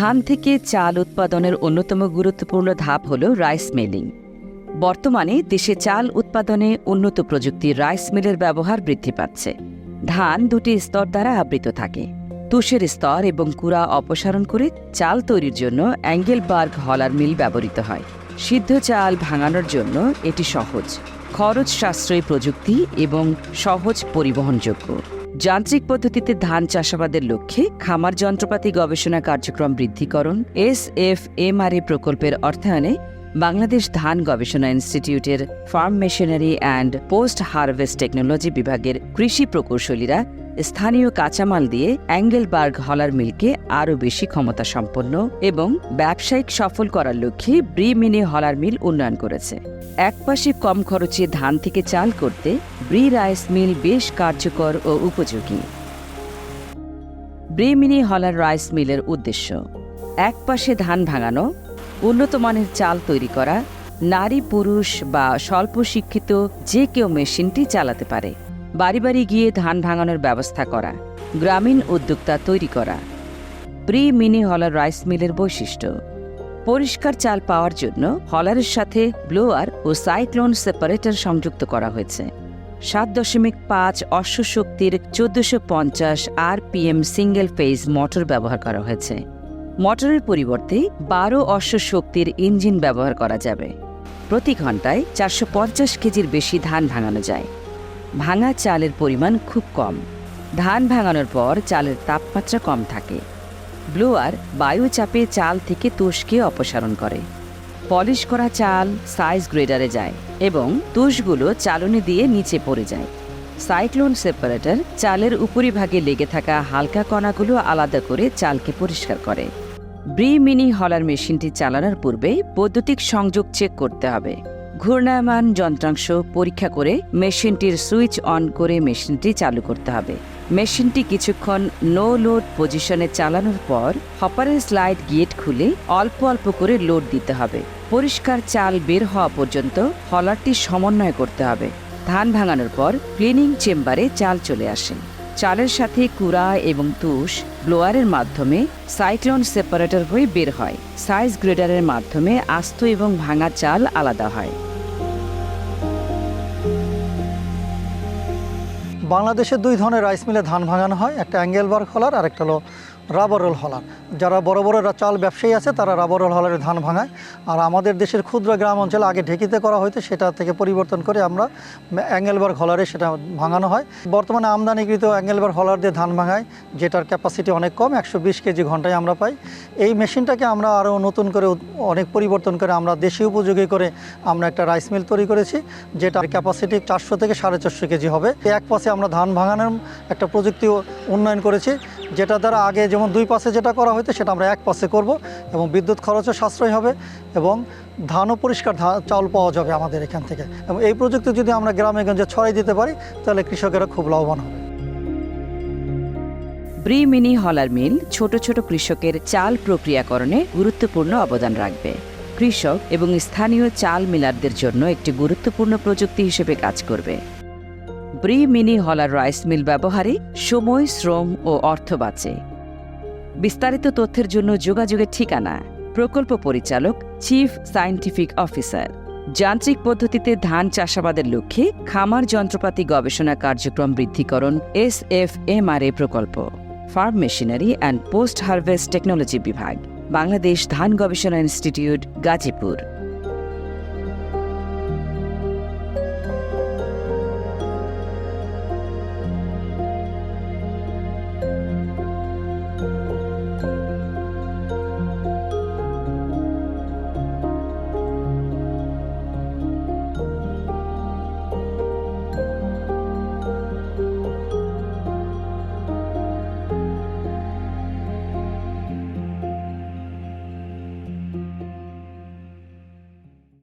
ধান থেকে চাল উৎপাদনের অন্যতম গুরুত্বপূর্ণ ধাপ হল রাইস মিলিং। বর্তমানে দেশে চাল উৎপাদনে উন্নত প্রযুক্তির রাইস মিলের ব্যবহার বৃদ্ধি পাচ্ছে। ধান দুটি স্তর দ্বারা আবৃত থাকে। তুষের স্তর এবং কুড়া অপসারণ করে চাল তৈরির জন্য অ্যাঙ্গেলবার্গ হলার মিল ব্যবহৃত হয়। সিদ্ধ চাল ভাঙানোর জন্য এটি সহজ খরচ সাশ্রয়ী প্রযুক্তি এবং সহজ পরিবহনযোগ্য। যান্ত্রিক পদ্ধতিতে ধান চাষাবাদের লক্ষ্যে খামার যন্ত্রপাতি গবেষণা কার্যক্রম বৃদ্ধিকরণ, এস এফ এমআরএ প্রকল্পের অর্থায়নে বাংলাদেশ ধান গবেষণা ইনস্টিটিউটের farm machinery and post harvest technology বিভাগের কৃষি প্রকৌশলীরা স্থানীয় কাঁচামাল দিয়ে অ্যাঙ্গেলবার্গ হলার মিলকে আরও বেশি ক্ষমতা সম্পন্ন এবং ব্যবসায়িক সফল করার লক্ষ্যে ব্রি মিনি হলার মিল উন্নয়ন করেছে। একপাশে কম খরচে ধান থেকে চাল করতে ব্রি রাইস মিল বেশ কার্যকর ও উপযোগী। ব্রি মিনি হলার রাইস মিলের উদ্দেশ্য, একপাশে ধান ভাঙানো, উন্নত মানের চাল তৈরি করা, নারী, পুরুষ বা স্বল্প শিক্ষিত যে কেউ মেশিনটি চালাতে পারে। বাড়ি বাড়ি গিয়ে ধান ভাঙানোর ব্যবস্থা করা, গ্রামীণ উদ্যোক্তা তৈরি করা। প্রি মিনি হলার রাইস মিলের বৈশিষ্ট্য, পরিষ্কার চাল পাওয়ার জন্য হলারের সাথে ব্লোয়ার ও সাইক্লোন সেপারেটর সংযুক্ত করা হয়েছে। সাত দশমিক পাঁচ অশ্বশক্তির চোদ্দশো পঞ্চাশ R PM single phase motor ব্যবহার করা হয়েছে। মোটরের পরিবর্তে বারো অশ্ব শক্তির ইঞ্জিন ব্যবহার করা যাবে। প্রতি ঘন্টায় চারশো পঞ্চাশ কেজির বেশি ধান ভাঙানো যায়। ভাঙা চালের পরিমাণ খুব কম। ধান ভাঙানোর পর চালের তাপমাত্রা কম থাকে। ব্লোয়ার বায়ু চাপে চাল থেকে তুষকে অপসারণ করে। পলিশ করা চাল সাইজ গ্রেডারে যায় এবং তুষগুলো চালনি দিয়ে নিচে পড়ে যায়। সাইক্লোন সেপারেটর চালের উপরিভাগে লেগে থাকা হালকা কণাগুলো আলাদা করে চালকে পরিষ্কার করে। ব্রি মিনি হলার মেশিনটি চালানোর পূর্বে বৈদ্যুতিক সংযোগ চেক করতে হবে। ঘূর্ণায়মান যন্ত্রাংশ পরীক্ষা করে মেশিনটির সুইচ অন করে মেশিনটি চালু করতে হবে। মেশিনটি কিছুক্ষণ নো লোড পজিশনে চালানোর পর হপারের স্লাইড গেট খুলে অল্প অল্প করে লোড দিতে হবে। পরিষ্কার চাল বের হওয়া পর্যন্ত হলারটি সমন্বয় করতে হবে। ধান ভাঙানোর পর ক্লিনিং চেম্বারে চাল চলে আসে। চালের সাথে কুড়া এবং তুষ ব্লোয়ারের মাধ্যমে সাইক্লোন সেপারেটর হয়ে বের হয়। সাইজ গ্রেডারের মাধ্যমে আস্ত এবং ভাঙা চাল আলাদা হয়। বাংলাদেশে দুই ধরনের রাইস মিলে ধান ভাঙানো হয়। একটা অ্যাঙ্গেল বার খোলার আর একটা হলো রাবার রোল হলার যারা বড় বড় চাল ব্যবসায়ী আছে, তারা রাবার রোল হলারে ধান ভাঙায়। আর আমাদের দেশের ক্ষুদ্র গ্রাম অঞ্চলে আগে ঢেকিতে করা হয়তো সেটা থেকে পরিবর্তন করে আমরা অ্যাঙ্গেলবার হলারে সেটা ভাঙানো হয়। বর্তমানে আমদানিকৃত অ্যাঙ্গেলবার হলার দিয়ে ধান ভাঙায়, যেটার ক্যাপাসিটি অনেক কম, একশো বিশ কেজি ঘন্টায় আমরা পাই। এই মেশিনটাকে আমরা আরও নতুন করে অনেক পরিবর্তন করে আমরা দেশীয় উপযোগী করে আমরা একটা রাইস মিল তৈরি করেছি যেটার ক্যাপাসিটি চারশো থেকে সাড়ে চারশো কেজি হবে। এক পাশে আমরা ধান ভাঙানোর একটা প্রযুক্তি উন্নয়ন করেছি, যেটা দ্বারা আগে যেমন দুই পাশে যেটা করা হতো সেটা আমরা এক পাশে করব এবং বিদ্যুৎ খরচও সাশ্রয় হবে এবং ধানও পরিষ্কার চাউল পাওয়া যাবে আমাদের এখান থেকে। এবং এই প্রযুক্তি যদি আমরা গ্রামে গঞ্জে ছড়াই দিতে পারি, তাহলে কৃষকেরা খুব লাভবান হবে। ব্রি মিনি হলার মিল ছোট ছোট কৃষকের চাল প্রক্রিয়াকরণে গুরুত্বপূর্ণ অবদান রাখবে। কৃষক এবং স্থানীয় চাল মিলারদের জন্য একটি গুরুত্বপূর্ণ প্রযুক্তি হিসেবে কাজ করবে। BRRI mini huller rice mill ব্যবহারে সময়, শ্রম ও অর্থ বাঁচে। বিস্তারিত তথ্যের জন্য যোগাযোগের ঠিকানা প্রকল্প পরিচালক চিফ সায়েন্টিফিক অফিসার যান্ত্রিক পদ্ধতিতে ধান চাষাবাদের লক্ষ্যে খামার যন্ত্রপাতি গবেষণা কার্যক্রম বৃদ্ধিকরণ S F M R A প্রকল্প। Farm machinery and post harvest technology বিভাগ, বাংলাদেশ ধান গবেষণা ইনস্টিটিউট, গাজীপুর।